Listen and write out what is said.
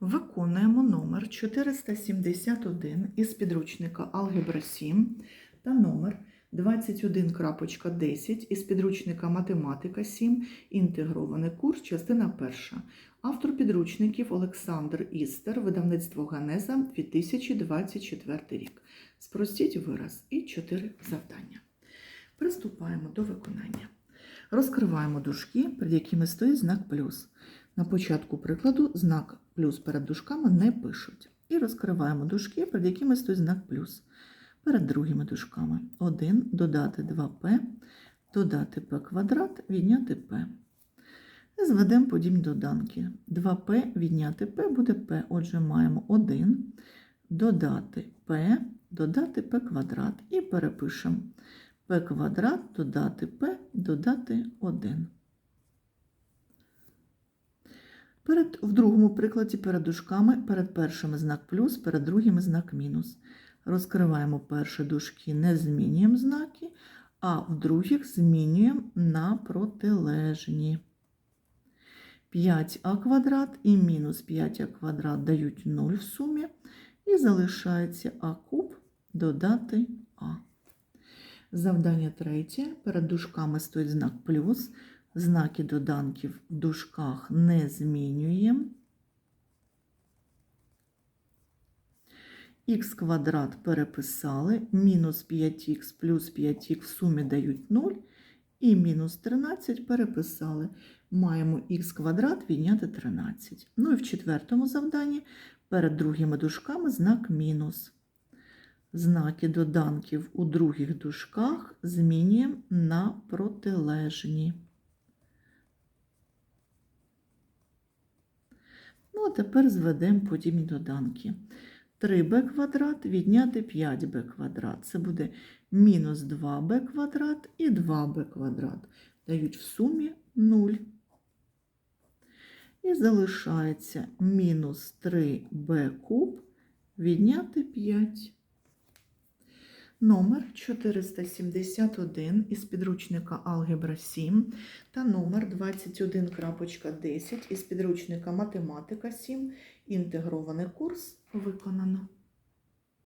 Виконуємо номер 471 із підручника Алгебра 7 та номер 21.10 із підручника Математика 7. Інтегрований курс, частина перша. Автор підручників Олександр Істер, видавництво Ганеза 2024 рік. Спростіть вираз і 4 завдання. Приступаємо до виконання. Розкриваємо дужки, перед якими стоїть знак плюс. На початку прикладу знак плюс перед дужками не пишуть. І розкриваємо дужки, перед якими стоїть знак плюс. Перед другими дужками 1 додати 2p, додати p квадрат, відняти p. І зведемо подібні доданки. 2p відняти p буде p. Отже, маємо 1 додати p, додати p квадрат. І перепишемо p квадрат, додати p, додати 1. Перед, в другому прикладі перед дужками, перед першими знак плюс, перед другими знак мінус. Розкриваємо перші дужки, не змінюємо знаки, а в других змінюємо на протилежні. 5а квадрат і мінус 5а квадрат дають 0 в сумі, і залишається а куб додати а. Завдання третє. Перед дужками стоїть знак плюс. Знаки доданків в дужках не змінюємо. Х квадрат переписали, мінус 5х плюс 5х в сумі дають 0, і мінус 13 переписали. Маємо х квадрат відняти 13. Ну і в четвертому завданні перед другими дужками знак мінус. Знаки доданків у других дужках змінюємо на протилежні. Ну, а тепер зведемо подібні доданки. 3b квадрат відняти 5b квадрат. Це буде мінус 2b квадрат і 2b квадрат. Дають в сумі 0. І залишається мінус 3b куб відняти 5. Номер 471 із підручника Алгебра 7 та номер 21.10 із підручника Математика 7. Інтегрований курс виконано.